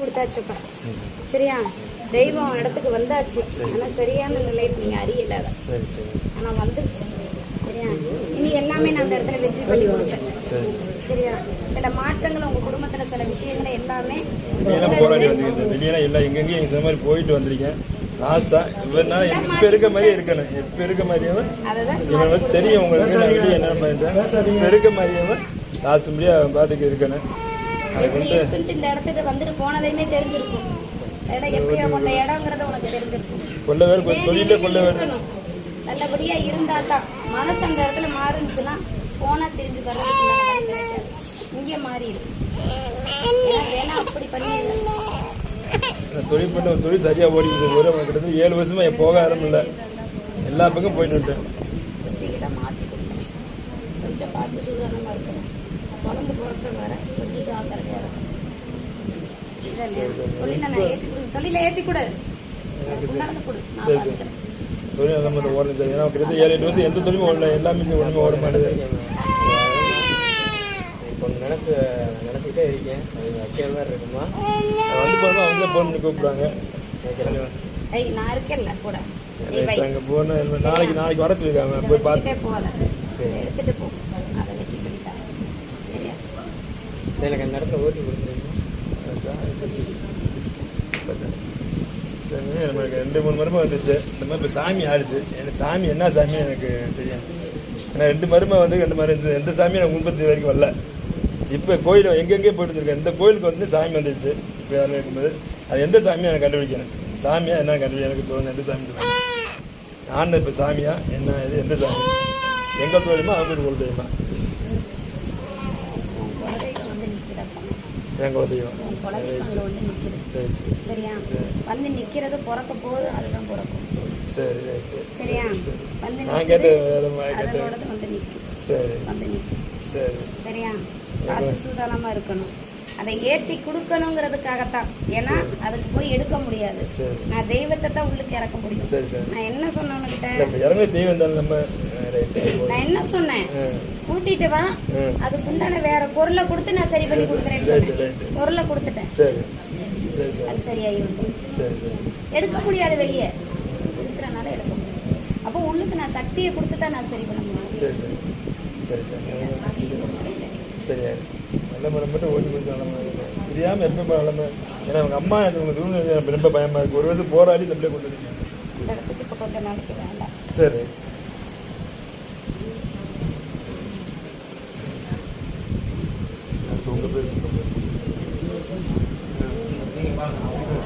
கொடுத்தாச்சுப்பா. சரி சரியா? தெய்வம் இடத்துக்கு வந்தாச்சு. ஆனா சரியான நிலையை நீங்க அறியல. சரி சரி. ஆனா வந்துருச்சு. சரியா? இனி எல்லாமே நான் அந்த இடத்துல வெற்றி பண்ணி கொடுப்பேன். சரி சரியா? சில மாற்றங்கள் உங்க குடும்பத்துல சில விஷயங்களை எல்லாமே வெளியெல்லாம் எல்லாம் எங்கெங்கேயும் எங்கள் மாதிரி போயிட்டு வந்திருக்கேன். லாஸ்ட்டாக இவனா இப்போ இருக்க மாதிரியே இருக்கணும். இப்போ இருக்க மாதிரியும் அததான் இவன் வந்து தெரியும் உங்களுக்கு நான் வெளியே என்ன பண்ணிட்டேன் இப்போ இருக்க மாதிரியும் லாஸ்ட் முடியாக பாட்டுக்கு இருக்கணும். அதை எப்படி கொண்டு இருக்குன்ட்டு இந்த இடத்துக்கு வந்துட்டு போனதையுமே தெரிஞ்சிருக்கும். இடம் எப்படியா கொண்ட இடங்கிறது உனக்கு தெரிஞ்சிருக்கும். கொள்ள வேறு கொஞ்சம் தொழிலே கொள்ள வேறு இருக்கணும். நல்லபடியா இருந்தா தான் மனசு அந்த இடத்துல மாறுனுச்சுன்னா போனா திரும்பி வர்றதுக்கு இங்கே மாறிடும் வேணா அப்படி பண்ணிடுறேன் தொழில் பண்ண தொழில் சரியாக ஓடிக்கிட்டு ஒரு கிட்டத்தட்ட ஏழு வருஷமா போக ஆரம்பில்ல. எல்லா பக்கம் போயிட்டு வந்துட்டேன். புத்திக்கிட்ட மாற்றி கொடுக்கணும் கொஞ்சம் பார்த்து சூதானமாக இருக்கணும். குழந்தை பிறக்க வர கொஞ்சம் ஜாக்கிரதையாக இருக்கணும் இதானே? தொழிலை நான் ஏற்றி தொழிலை ஏற்றி கொடு. கொடு. பார்த்துக்கிறேன் தொழில் ஏன்னா கிட்டத்தட்ட ஏழு எட்டு வருஷம் எந்த தொழிலும் ஓடல. எல்லாமே ஒன்றுமே ஓட மாட்டேது இப்போ நினச்சி நினச்சிக்கிட்டே இருக்கேன். அது வைக்கிற மாதிரி இருக்குமா? நான் வந்து பார்த்தா அவங்களே ஃபோன் பண்ணி கூப்பிடுறாங்க ஐய் நான் இருக்கேன்ல கூட. நீ வை இப்போ அங்கே போனால் நாளைக்கு நாளைக்கு வர சொல்லியிருக்காங்க. இதை போய் பார்த்து. எடுத்துட்டு போ அதை வெட்டி பண்ணிட்டாங்க சரியா எனக்கு அந்த இடத்துல ஓட்டி கொடுத்துருங்க சரி, நமக்கு ரெண்டு மூணு மருமை வந்துச்சு இந்த மாதிரி இப்போ சாமி ஆடிச்சு எனக்கு சாமி என்ன சாமி எனக்கு தெரியும் ஏன்னா ரெண்டு மருமை வந்து ரெண்டு மாதிரி இருந்தது எந்த சாமியும் எனக்கு முன்பத்தி வரைக்கும் வரல இப்போ கோயில் எங்கெங்கே போயிட்டு இருந்திருக்கேன் இந்த கோயிலுக்கு வந்து சாமி வந்துச்சு இப்போ யாரும் இருக்கும்போது அது எந்த சாமியும் எனக்கு கண்டுபிடிக்கணும் சாமியா என்ன கண்டுபிடிக்க எனக்கு தோணுது எந்த சாமி சொல்லுவாங்க நான் இப்போ சாமியா என்ன இது எந்த சாமி எங்கள் தொழிலுமா அவங்க குல தெய்வமா உன் குலதெய்வம் வந்து நிற்கிறப்ப என் குலதெய்வம் வந்து சரியா? வந்து நிற்கிறது பிறக்க போகுது அதுதான் பிறக்கும். சரி சரியா? வந்து அதனோடது வந்து நிற்கும் சரி. வந்து நிற்கும் சரி. சரியா? பார்த்து சூதானமாக இருக்கணும். அதை ஏற்றி கொடுக்கணுங்கிறதுக்காகத்தான். ஏன்னா அதுக்கு போய் எடுக்க முடியாது. நான் தெய்வத்தை தான் உள்ளுக்கு இறக்க முடியும். நான் என்ன இப்போ இறங்க தெய்வம் தானே நம்ம நான் என்ன சொன்னேன்? கூட்டிட்டு வா. அதுக்குண்டான வேற பொருளை கொடுத்து நான் சரி பண்ணி கொடுக்குறேன்னு சொன்னேன். பொருளை கொடுத்துட்டேன். அது சரியாகி வந்து சரி சரி. எடுக்க முடியாது வெளியே. இருக்கிறனால எடுக்க முடியாது. அப்போ உள்ளுக்கு நான் சக்தியை கொடுத்து தான் நான் சரி பண்ண முடியும் சரி சரி. சரி நல்ல மரம் மட்டும் ஓட்டி கொடுத்து நல்ல மரம் தெரியாமல் எப்போ நல்ல மரம் ஏன்னா அவங்க அம்மா ரூம் எனக்கு ரொம்ப பயமாக இருக்குது ஒரு வருஷம் போராடி இந்த பிள்ளை கொண்டு வந்தீங்க இந்த இடத்துக்கு இப்போ கொஞ்ச நாளைக்கு வேண்டாம். சரி. உங்கள் பேர்